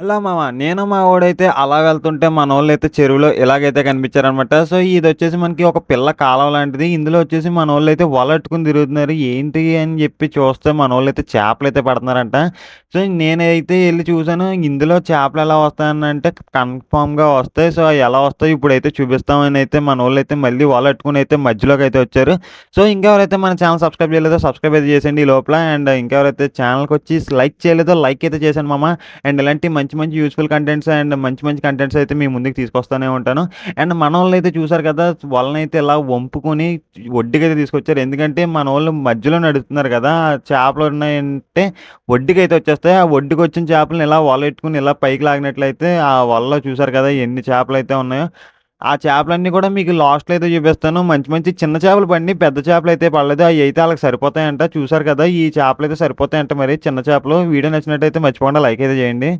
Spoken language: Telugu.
హలో మామ. నేను మా వాడైతే అలా వెళ్తుంటే మన వాళ్ళైతే చెరువులో ఇలాగైతే కనిపించారనమాట. సో, ఇది వచ్చేసి మనకి ఒక పిల్ల కాలం లాంటిది. ఇందులో వచ్చేసి మనోళ్ళైతే వలెట్టుకొని తిరుగుతున్నారు. ఏంటి అని చెప్పి చూస్తే మనవాళ్ళైతే చేపలు అయితే పడుతున్నారంట. సో, నేనైతే వెళ్ళి చూశాను ఇందులో చేపలు ఎలా వస్తాయనంటే కన్ఫామ్గా వస్తాయి. సో, ఎలా వస్తాయో ఇప్పుడైతే చూపిస్తామని అయితే మనవాళ్ళైతే మళ్ళీ వలట్టుకొని అయితే మధ్యలోకి అయితే వచ్చారు. సో, ఇంకెవరైతే మన ఛానల్ సబ్స్క్రైబ్ చేయలేదో సబ్స్క్రైబ్ అయితే చేసేయండి ఈ లోపల. అండ్ ఇంకెవరైతే వచ్చి లైక్ చేయలేదో లైక్ అయితే చేశాను మామ. అండ్ ఇలాంటి మంచి మంచి యూస్ఫుల్ కంటెంట్స్ అండ్ మంచి మంచి కంటెంట్స్ అయితే మీ ముందుకు తీసుకొస్తానే ఉంటాను. అండ్ మన వాళ్ళని అయితే చూసారు కదా! వలనైతే ఇలా వంపుకొని వడ్డీకైతే తీసుకొచ్చారు. ఎందుకంటే మన వాళ్ళు మధ్యలో నడుస్తున్నారు కదా! చేపలు ఉన్నాయంటే వడ్డీకి అయితే వచ్చేస్తాయి. ఆ వడ్డుకు వచ్చిన చేపలను ఇలా వలెట్టుకొని ఇలా పైకి లాగినట్లయితే ఆ వలలో చూసారు కదా! ఎన్ని చేపలు అయితే ఉన్నాయో. ఆ చేపలన్నీ కూడా మీకు లాస్ట్‌లో అయితే చూపిస్తాను. మంచి మంచి చిన్న చేపలు పండి పెద్ద చేపలు అయితే పడలేదు. అవి అయితే వాళ్ళకి సరిపోతాయంట. చూసారు కదా! ఈ చేపలు అయితే సరిపోతాయంట మరి చిన్న చేపలు. వీడియో నచ్చినట్టయితే మర్చిపోకుండా లైక్ అయితే చేయండి.